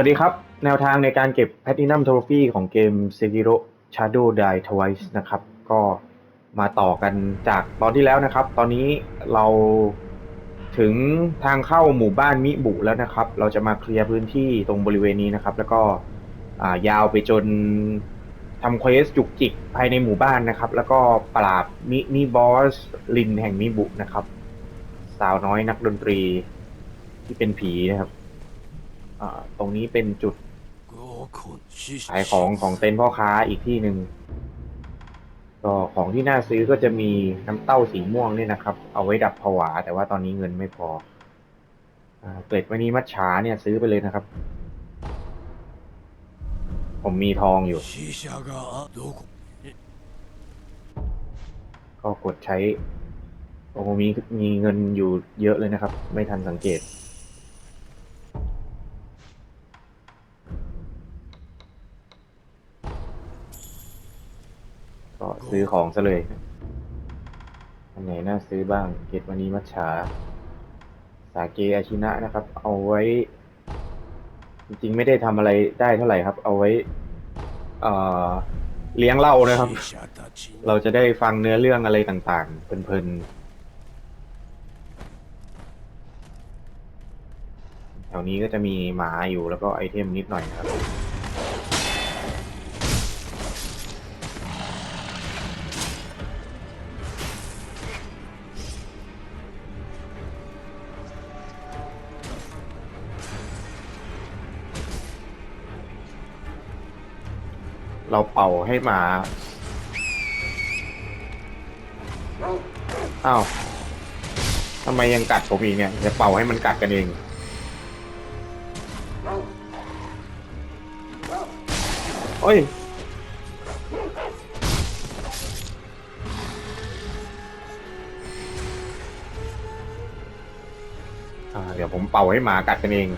สวัสดีครับ แนวทางในการเก็บ Platinum Trophy ของเกม Sekiro Shadow Die Twice นะครับ ก็มาต่อกันจากตอนที่แล้วนะครับ ตอนนี้เราถึงทางเข้าหมู่บ้านมิบุแล้วนะครับ เราจะมาเคลียร์พื้นที่ตรงบริเวณนี้นะครับ แล้วก็ายาวไปจนทำเควสจุกจิกภายในหมู่บ้านนะครับ แล้วก็ปราบมินิบอสลินแห่งมิบุนะครับ สาวน้อยนักดนตรีที่เป็นผีนะครับ ตรงนี้เป็นจุดขายของของเต็นพ่อค้าอีกที่หนึ่งก็ของที่น่าซื้อก็จะมีน้ำเต้าสีม่วงเนี่ยนะครับ เอาไว้ดับผวา แต่ว่าตอนนี้เงินไม่พออเกิดวันนี้มัดฉาเนี่ยซื้อไปเลยนะครับ ผมมีทองอยู่ ก็กดใช้โอ้มีมีเงินอยู่เยอะเลยนะครับ ไม่ทันสังเกต ก็ซื้อของซะเลย อันไหนน่าซื้อบ้าง เกตวันนี้มัชชา สาเกอาชินะนะครับ เอาไว้ จริงๆ ไม่ได้ทำอะไรได้เท่าไหร่ครับ เอาไว้เลี้ยงเหล้านะครับ เราจะได้ฟังเนื้อเรื่องอะไรต่างๆเพลินๆแถวนี้ก็จะมีหมาอยู่แล้วก็ไอเทมนิดหน่อยนะครับ เราเป่าให้หมาอ้าวทำไมยังกัดผมอีกเนี่ยจะเป่าให้มันกัดกันเอง โอ้ย อ่า เดี๋ยวผมเป่าให้หมากัดกันเอง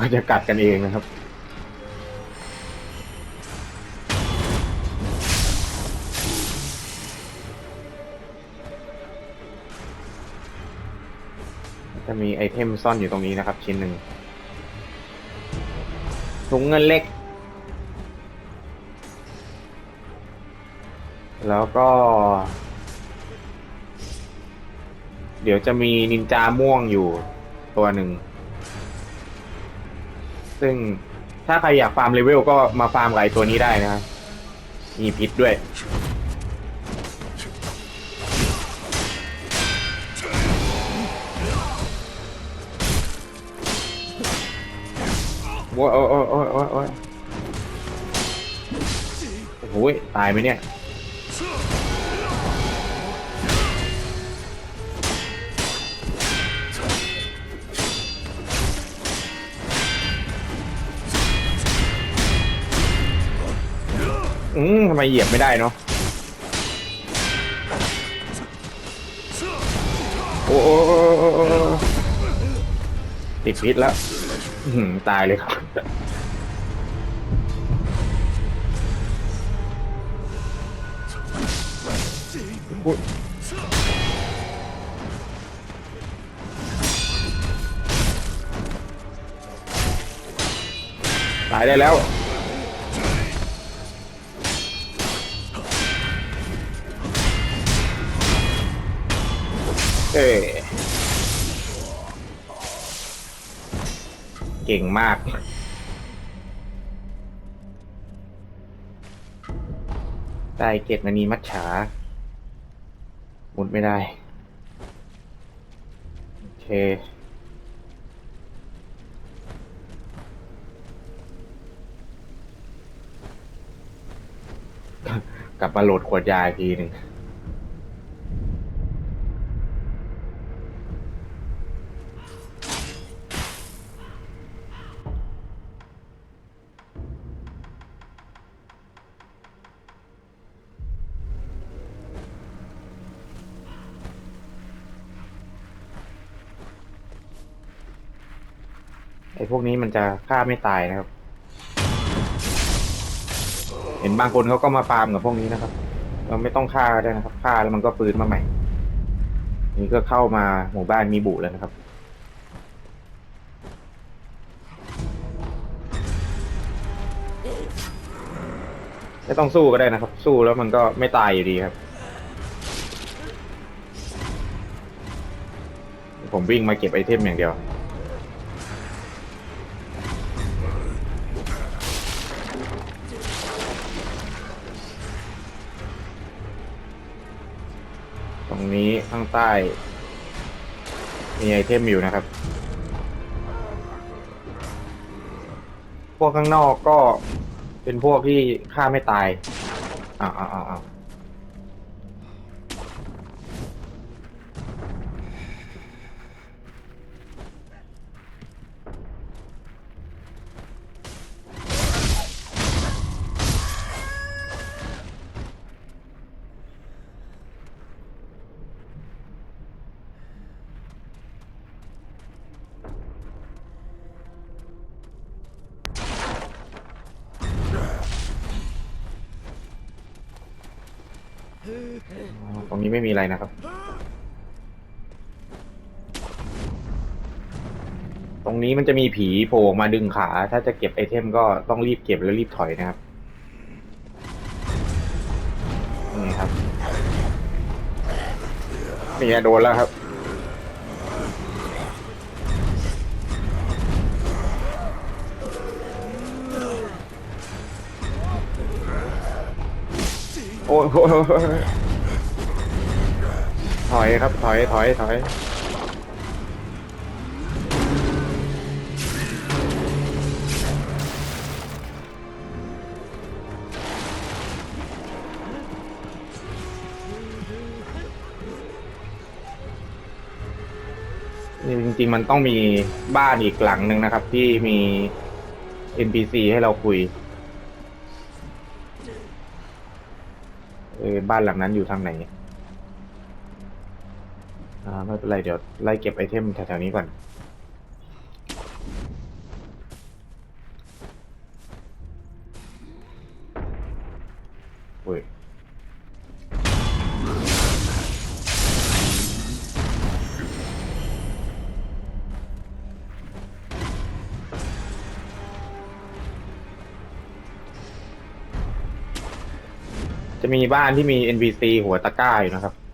ก็จะกัดกันเองนะครับ จะมีไอเทมซ่อนอยู่ตรงนี้นะครับ ชิ้นหนึ่งถุงเงินเล็ก แล้วก็ เดี๋ยวจะมีนินจาม่วงอยู่ตัวหนึ่ง ซึ่งถ้าใครอยากฟาร์มเลเวลก็มาฟาร์มกับไอตัวนี้ได้นะครับมีพิษด้วย โอ้ยโอ้ยโอ้ยโอ้ยโอ้ยโอ้ยตายไหมเนี่ย อืมทำไมเหยียบไม่ได้เนาะโอ้โอ้โอ้โอ้โอ้โอ้ติดพิษแล้วหือตายเลยครับตายได้แล้ว เก่งมาก ได้เก็บนานีมัดฉาหมุดไม่ได้ โอเคกลับมาโหลดขวดยาอีกทีหนึ่ง จะฆ่าไม่ตายนะครับ เห็นบางคนเขาก็มาฟาร์มกับพวกนี้นะครับ เราไม่ต้องฆ่าก็ได้นะครับฆ่าแล้วมันก็ฟื้นมาใหม่ นี่ก็เข้ามาหมู่บ้านมีบุแล้วนะครับไม่ต้องสู้ก็ได้นะครับ สู้แล้วมันก็ไม่ตายอยู่ดีครับ ผมวิ่งมาเก็บไอเทมอย่างเดียว ข้างใต้ มีไอเทมอยู่นะครับ พวกข้างนอกก็เป็นพวกที่ฆ่าไม่ตายอ้าวอ้าวอ้าว นะครับ ตรงนี้มันจะมีผีโผล่มาดึงขา ถ้าจะเก็บไอเทมก็ต้องรีบเก็บแล้วรีบถอยนะครับนี่ครับนี่โดนแล้วครับโอ้โอ้ยโอ้ย ถอยครับถอยถอยถอยจริงๆมันต้องมีบ้านอีกหลังหนึ่งนะครับ ที่มี NPC ให้เราคุยเออบ้านหลังนั้นอยู่ทางไหน ไม่เป็นไรเดี๋ยวไล่เก็บไอเทมแถวๆนี้ก่อนโอ้ยจะมีบ้านที่มี NPC หัวตะกร้าอยู่นะครับ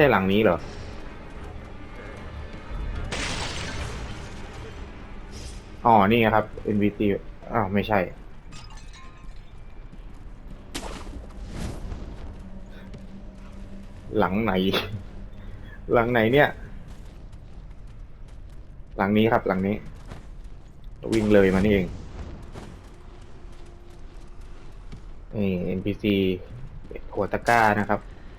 ใช่หลังนี้เหรอ อ๋อ นี่ไงครับ NPC อ้าว ไม่ใช่ หลังไหน หลังไหนเนี่ย หลังนี้ครับ หลังนี้ วิ่งเลยมานี่เอง นี่ NPC หัวตะกร้านะครับ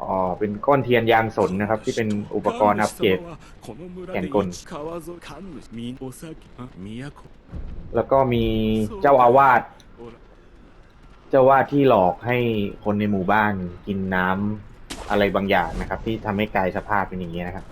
อ๋อเป็นก้อนเทียนยางสนนะครับ ที่เป็นอุปกรณ์อัปเกรดแขนกล แล้วก็มีเจ้าอาวาสเจ้าวาดที่หลอกให้คนในหมู่บ้านกินน้ำอะไรบางอย่างนะครับ ที่ทำให้กายสภาพเป็นอย่างนี้นะครับ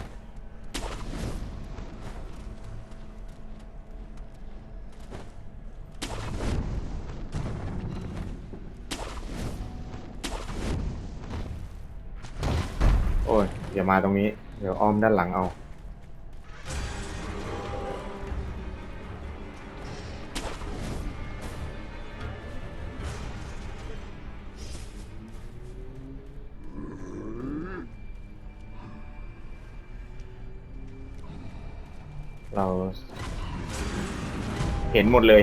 อ้ยอย่ามาตรงนี้ เดี๋ยวอ้อมด้านหลังเอา เรา เห็นหมดเลย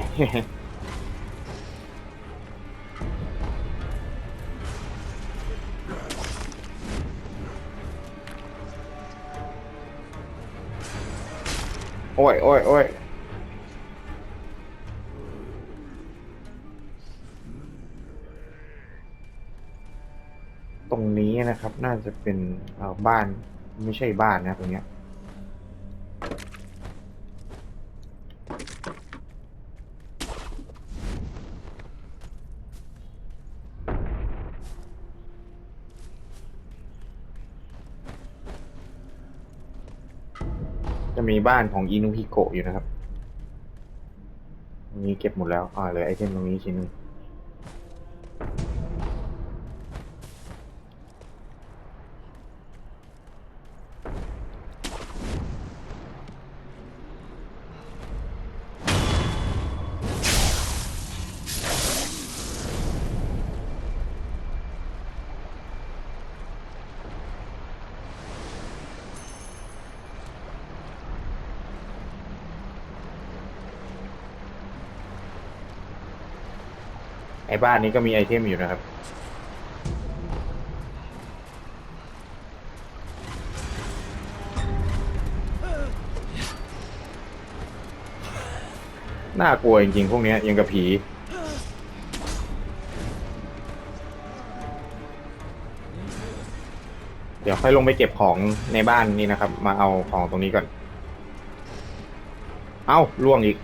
อ้ยโอ้ยโอ้ยตรงนี้นะครับ น่าจะเป็นบ้านไม่ใช่บ้านนะตรงเนี้ย จะมีบ้านของอินุฮิโกะอยู่นะครับตรงนี้เก็บหมดแล้วอ่าเหลยไอเทมตรงนี้ชิ้นหนึง ไอ้บ้านนี้ก็มีไอเทมอยู่นะครับ น่ากลัวจริงๆ พวกนี้ยังกับผี เดี๋ยวค่อยลงไปเก็บของในบ้านนี้นะครับ มาเอาของตรงนี้ก่อน เอ้าล่วงอีก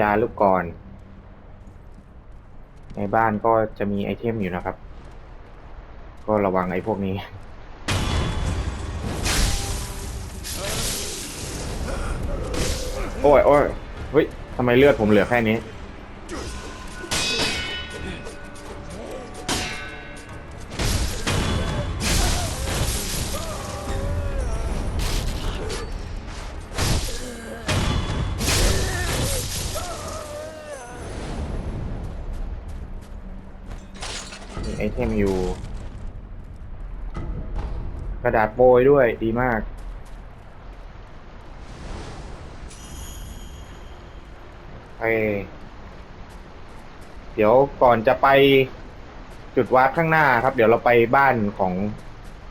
ยาลูกกรในบ้านก็จะมีไอเทมอยู่นะครับ ก็ระวังไอ้พวกนี้โอ้ยโอ้ยเฮ้ยทำไมเลือดผมเหลือแค่นี้ มีไอเทมอยู่ กระดาษโปรยด้วยดีมากไปเดี๋ยวก่อนจะไปจุดวาร์ปข้างหน้าครับ เดี๋ยวเราไปบ้านของ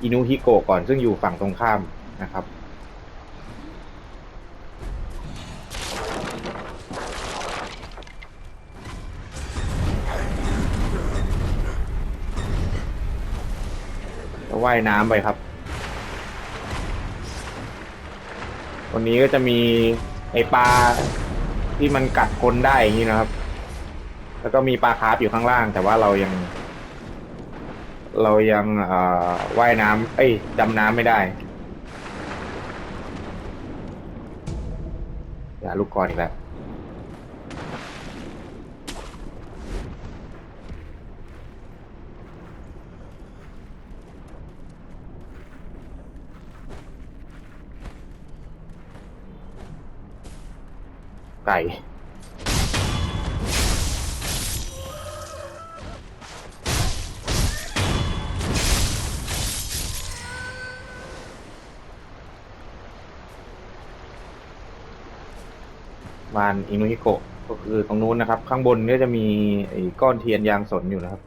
อินุฮิโกะก่อนซึ่งอยู่ฝั่งตรงข้ามนะครับ ว่ายน้ำไปครับ วันนี้ก็จะมีไอปลาที่มันกัดคนได้อย่างนี้นะครับ แล้วก็มีปลาคาร์ฟอยู่ข้างล่าง แต่ว่าเรายัง เรายังเอ่อว่ายน้ำเอ้ยดำน้ำไม่ได้ อย่าลูกกรอนอีกแล้ว ไก่บ้านอินุฮิโกะก็คือตรงนู้นนะครับ ข้างบนก็จะมีไอ้ก้อนเทียนยางสนอยู่นะครับ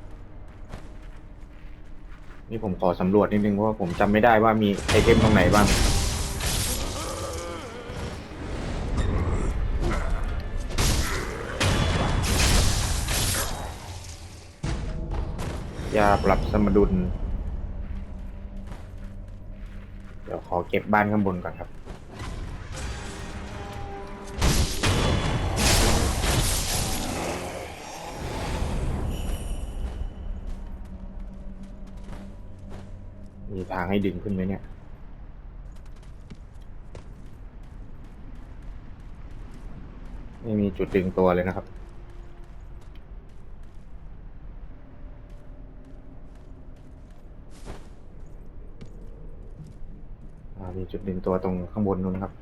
นี่ผมขอสำรวจนิดนึงเพราะว่าผมจำไม่ได้ว่ามีไอเทมตรงไหนบ้าง ยาปรับสมดุล เดี๋ยวขอเก็บบ้านข้างบนก่อนครับ มีทางให้ดึงขึ้นไหมเนี่ยไม่มีจุดดึงตัวเลยนะครับ อ่ามีจุดดึงตัวตรงข้างบนนู้นครับ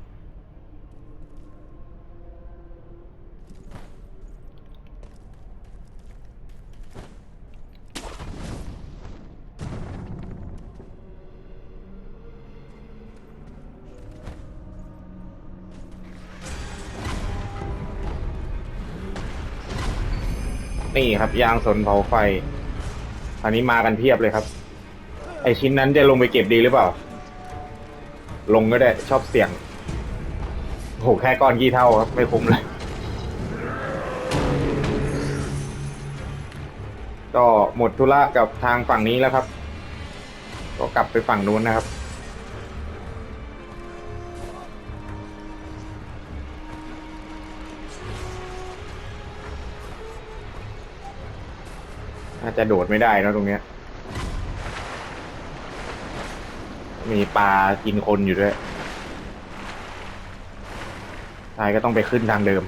นี่ครับยางสนเผาไฟ อันนี้มากันเพียบเลยครับ ไอชิ้นนั้นจะลงไปเก็บดีหรือเปล่า ลงก็ได้ชอบเสี่ยงโหแค่ก้อนกี่เท่าครับ ไม่คุ้มเลย ก็หมดธุระกับทางฝั่งนี้แล้วครับ ก็กลับไปฝั่งนู้นนะครับ น่าจะโดดไม่ได้นะตรงเนี้ย มีปลากินคนอยู่ด้วยทายก็ต้องไปขึ้นทางเดิม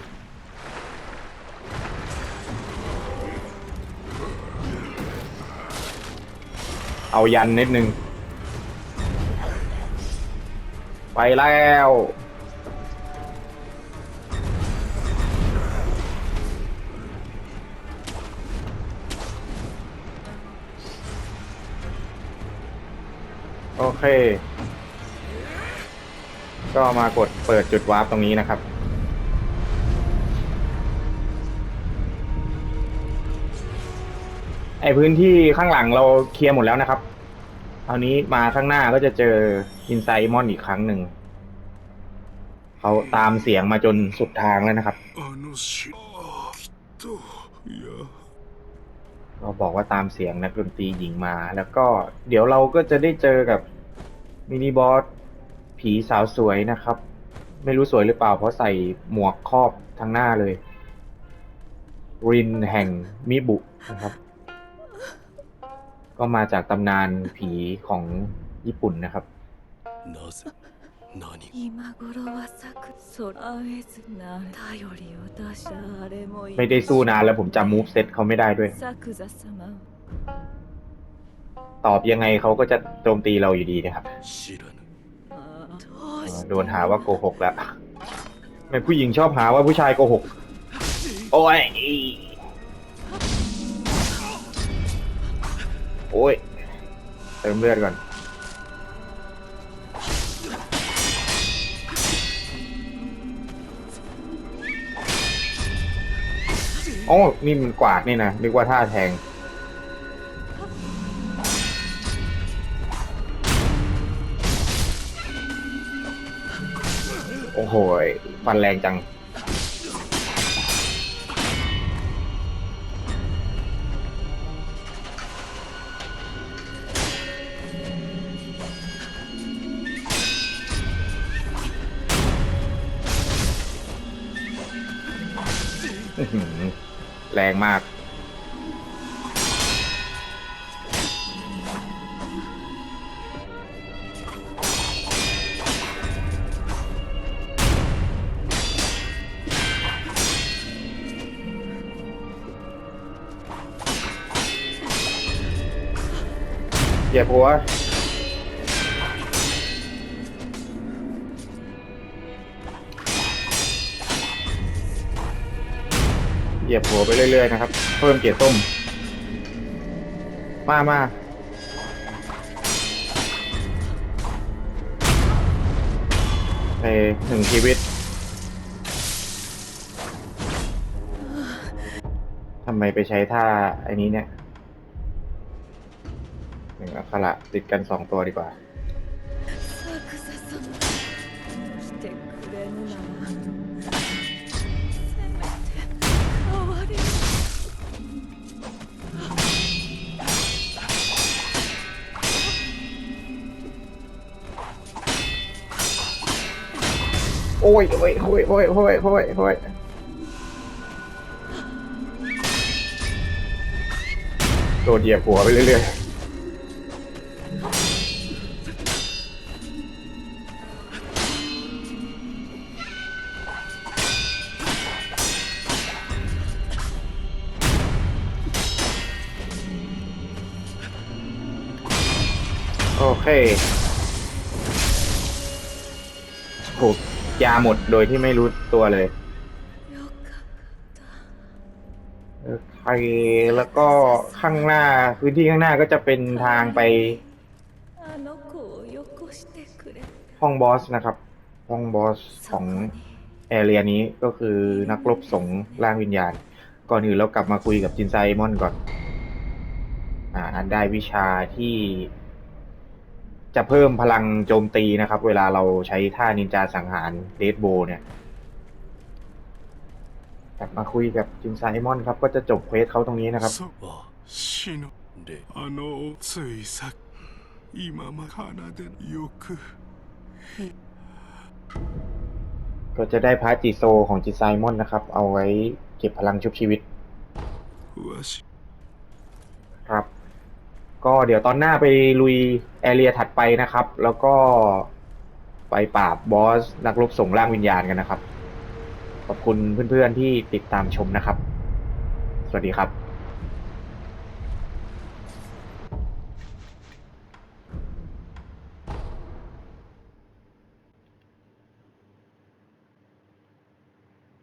เอายันนิดนึง ไปแล้ว ก็มากดเปิดจุดวาร์ปตรงนี้นะครับ ไอพื้นที่ข้างหลังเราเคลียร์หมดแล้วนะครับเอานี้มาข้างหน้าก็จะเจออินไซมอนอีกครั้งหนึ่ง เขาตามเสียงมาจนสุดทางแล้วนะครับ เราบอกว่าตามเสียงนักดนตรีหญิงมา แล้วก็เดี๋ยวเราก็จะได้เจอกับ มินิบอสผีสาวสวยนะครับ ไม่รู้สวยหรือเปล่าเพราะใส่หมวกครอบทั้งหน้าเลย รินแห่งมิบุนะครับ ก็มาจากตำนานผีของญี่ปุ่นนะครับไม่ได้สู้นานแล้วผมจำมูฟเซตเขาไม่ได้ด้วย ตอบยังไงเขาก็จะโจมตีเราอยู่ดีนะครับโดนหาว่าโกหกแล้วแม่ผู้หญิงชอบหาว่าผู้ชายโกหก โอ้ยโอ้ยเติมเลือดก่อนอ้อนี่มันกวาดนี่นะนึกว่าท่าแทง โอ้โหฟันแรงจัง แรงมาก อย่าพัวเหยียบหัวไปเรื่อยๆนะครับ เพิ่มเกียร์ต้ม มามาไปหนึ่งชีวิตทำไมไปใช้ท่าไอ้นี้เนี่ย สละติดกันสองตัวดีกว่าโอ้ยโอ้ยโอ้ยโอ้ยโอ้ยโอ้ยโอ้ยโดนเหยียบหัวไปเรื่อยๆ ถูกยาหมดโดยที่ไม่รู้ตัวเลยไครแล้วก็ข้างหน้าพื้นที่ข้างหน้าก็จะเป็นทางไป ห้องบอสนะครับ ห้องบอสของแอเรียนี้ก็คือนักลบสงล่างวิญญาณ ก่อนอื่นเรากลับมาคุยกับจินไซมอนก่อน อ่า ได้วิชาที่ จะเพิ่มพลังโจมตีนะครับ เวลาเราใช้ท่านินจาสังหารเดดโบเนี่ย กลับมาคุยกับจินไซมอนครับ ก็จะจบเควสเขาตรงนี้นะครับ そうあ死のであのついさっき今まで奏でよく ก็จะได้พาร์ทจิโซของจินไซมอนนะครับ เอาไว้เก็บพลังชุบชีวิต わし ครับ ก็เดี๋ยวตอนหน้าไปลุยแอเรียถัดไปนะครับ แล้วก็ไปปราบบอสนักรบส่งร่างวิญญาณกันนะครับ ขอบคุณเพื่อนๆที่ติดตามชมนะครับ สวัสดีครับ